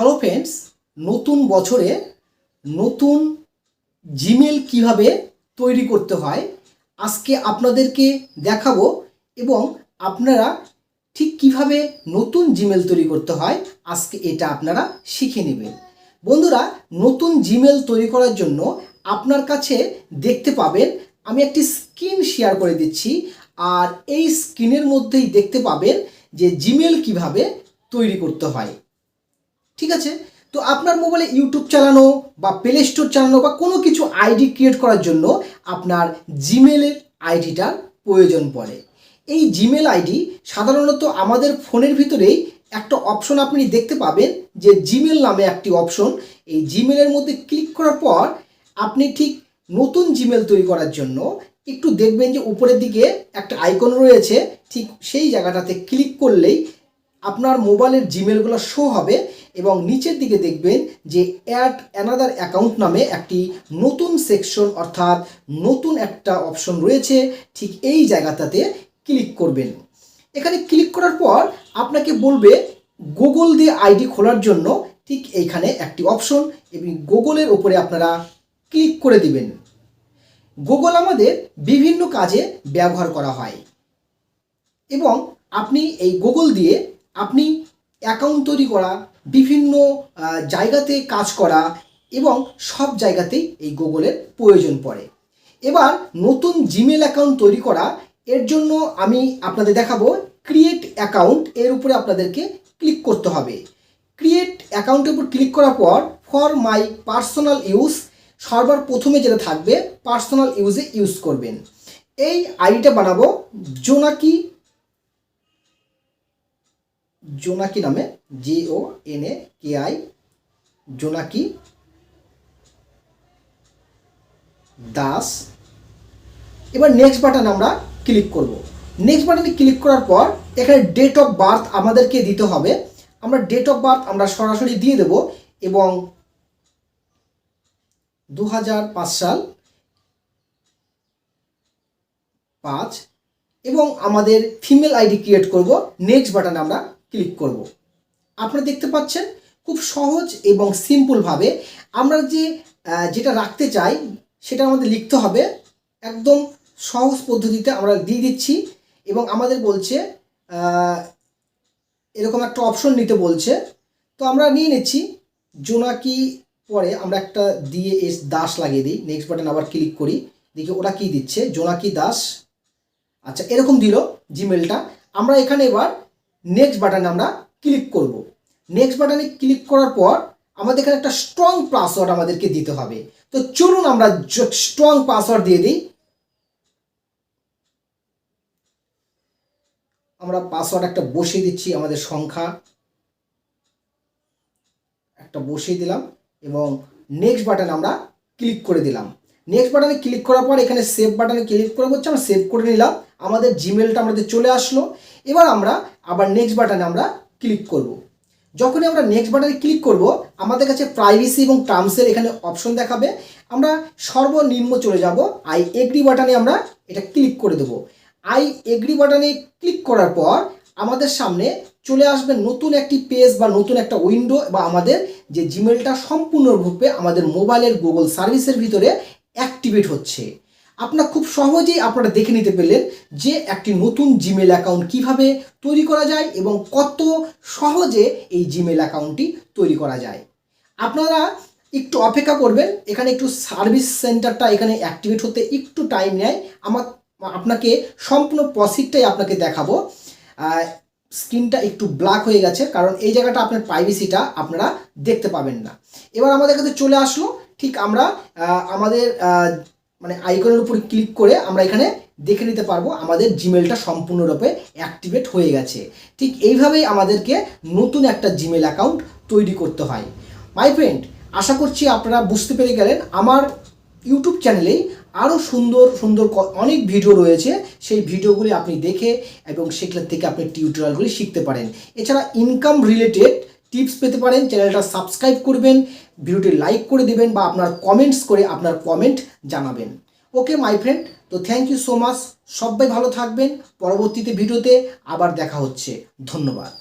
Hello friends নতুন বছরে নতুন জিমেল কীভাবে তৈরি করতে হয় আজকে আপনাদেরকে দেখাবো এবং আপনারা ঠিক কীভাবে নতুন জিমেল তৈরি করতে হয় আজকে এটা আপনারা শিখে নেবেন। বন্ধুরা, নতুন জিমেল তৈরি করার জন্য আপনার কাছে দেখতে পাবেন, আমি একটি স্ক্রিন শেয়ার করে দিচ্ছি, আর এই স্ক্রিনের মধ্যেই দেখতে পাবেন যে জিমেল কীভাবে তৈরি করতে হয়। ঠিক আছে? তো আপনার মোবাইলে ইউটিউব চালানো বা প্লে স্টোর চালানো বা কোনো কিছু আইডি ক্রিয়েট করার জন্য আপনার জিমেলের আইডিটার প্রয়োজন পড়ে। এই জিমেল আইডি সাধারণত আমাদের ফোনের ভিতরেই একটা অপশন আপনি দেখতে পাবেন যে জিমেল নামে একটি অপশন এই জিমেলের মধ্যে ক্লিক করার পর আপনি ঠিক নতুন জিমেল তৈরি করার জন্য একটু দেখবেন যে উপরের দিকে একটা আইকন রয়েছে। ঠিক সেই জায়গাটাতে ক্লিক করলেই আপনার মোবাইলের জিমেলগুলো শো হবে। এবং নিচের দিকে দেখবেন যে অ্যাড অ্যানাদার অ্যাকাউন্ট নামে একটি নতুন সেকশন অর্থাৎ নতুন একটা অপশন রয়েছে, ঠিক এই জায়গাটাতে ক্লিক করবেন। এখানে ক্লিক করার পর আপনাকে বলবে গুগল দিয়ে আইডি খোলার জন্য ঠিক এইখানে একটি অপশন এবং গুগলের ওপরে আপনারা ক্লিক করে দিবেন। গুগল আমাদের বিভিন্ন কাজে ব্যবহার করা হয় এবং আপনি এই গুগল দিয়ে আপনি অ্যাকাউন্ট তৈরি করা বিভিন্ন জায়গাতে কাজ করা এবং সব জায়গাতেই এই গুগলের প্রয়োজন পড়ে। এবার নতুন জিমেল অ্যাকাউন্ট তৈরি করা, এর জন্য আমি আপনাদের দেখাবো ক্রিয়েট অ্যাকাউন্ট, এর উপরে আপনাদেরকে ক্লিক করতে হবে। ক্রিয়েট অ্যাকাউন্টের উপর ক্লিক করার পর ফর মাই পার্সোনাল ইউজ, সর্বার প্রথমে যেটা থাকবে, পার্সোনাল ইউজে ইউজ করবেন। এই আইডিটা বানাবো জোনাকি জোনাকি নামে জি ও N A K I Jonaki, Das. এবার নেক্সট বাটন আমরা ক্লিক করব। নেক্সট বাটনে ক্লিক করার পর এখানে ডেট অফ বার্থ আমাদেরকে দিতে হবে। আমরা ডেট অফ বার্থ আমরা সরাসরি দিয়ে দেব এবং দু হাজার পাঁচ সাল পাঁচ এবং আমাদের ফিমেল আইডি ক্রিয়েট করব। নেক্সট বাটনে আমরা ক্লিক করব। আপনারা দেখতে পাচ্ছেন, খুব সহজ এবং সিম্পলভাবে আমরা যে যেটা রাখতে চাই সেটা আমাদের লিখতে হবে। একদম সহজ পদ্ধতিতে আমরা দিয়ে দিচ্ছি এবং আমাদের বলছে এরকম একটা অপশন নিতে বলছে। তো আমরা নিয়ে নিচ্ছি। জোনাকি পরে আমরা একটা দিয়ে এস দাস লাগিয়ে দিই। নেক্সট বাটন আবার ক্লিক করি। দেখি ওরা কি দিচ্ছে? জোনাকি দাস। আচ্ছা এরকম দিল জিমেলটা আমরা এখানে এবার নেক্সট বাটনে আমরা ক্লিক করব। নেক্সট বাটনে ক্লিক করার পর আমাদের এখানে একটা স্ট্রং পাসওয়ার্ড আমাদেরকে দিতে হবে। তো চলুন আমরা স্ট্রং পাসওয়ার্ড দিয়ে দিই। আমরা পাসওয়ার্ড একটা বসিয়ে দিচ্ছি আমাদের সংখ্যা। একটা বসিয়ে দিলাম এবং নেক্সট বাটনে আমরা ক্লিক করে দিলাম। নেক্সট বাটনে ক্লিক করার পর এখানে সেভ বাটনে ক্লিক করা হচ্ছে আমরা সেভ করে নিলাম। আমাদের জিমেলটা আমাদের চলে আসলো। এবার আমরা আবার নেক্সট বাটনে আমরা ক্লিক করব। যখনই আমরা নেক্সট বাটনে ক্লিক করব, আমাদের কাছে প্রাইভেসি এবং টার্মসের এখানে অপশন দেখাবে। আমরা সর্বনিম্ন চলে যাব। আই এগ্রি বাটনে আমরা এটা ক্লিক করে দেবো। আই এগ্রি বাটনে ক্লিক করার পর আমাদের সামনে চলে আসবে নতুন একটি পেজ বা নতুন একটা উইন্ডো বা আমাদের যে জিমেলটা সম্পূর্ণরূপে আমাদের মোবাইলের গুগল সার্ভিসের ভিতরে অ্যাক্টিভেট হচ্ছে। আপনারা খুব সহজেই আপনারা দেখে নিতে পেলেন যে একটি নতুন জিমেল অ্যাকাউন্ট কীভাবে তৈরি করা যায় এবং কত সহজে এই জিমেল অ্যাকাউন্টটি তৈরি করা যায়। আপনারা একটু অপেক্ষা করবেন, এখানে একটু সার্ভিস সেন্টারটা এখানে অ্যাক্টিভেট হতে একটু টাইম নেয়। আমার, আপনাকে সম্পূর্ণ প্রসিডটাই আপনাকে দেখাবো। স্ক্রিনটা একটু ব্ল্যাক হয়ে গেছে, কারণ এই জায়গাটা আপনার প্রাইভেসিটা আপনারা দেখতে পাবেন না। এবার আমাদের কাছে চলে আসলো, ঠিক আমরা আমাদের মানে আইকনের উপর ক্লিক করে আমরা এখানে দেখে নিতে পারব আমাদের জিমেলটা সম্পূর্ণরূপে অ্যাক্টিভেট হয়ে গেছে। ঠিক এইভাবেই আমাদেরকে নতুন একটা জিমেল অ্যাকাউন্ট তৈরি করতে হয়। মাই ফ্রেন্ড আশা করছি আপনারা বুঝতে পেরে গেলেন, আমার ইউটিউব চ্যানেলেই আরও সুন্দর সুন্দর অনেক ভিডিও রয়েছে। সেই ভিডিওগুলি আপনি দেখে এবং সেগুলোর থেকে আপনি টিউটোরিয়ালগুলি শিখতে পারেন। এছাড়া ইনকাম রিলেটেড টিপস পেতে পারেন চ্যানেলটা সাবস্ক্রাইব করবেন, ভিডিওটি লাইক করে দিবেন বা আপনার কমেন্টস করে আপনার কমেন্ট জানাবেন। ওকে মাই ফ্রেন্ড তো থ্যাংক ইউ সো মাচ সবাই ভালো থাকবেন। পরবর্তীতে ভিডিওতে আবার দেখা হচ্ছে। ধন্যবাদ।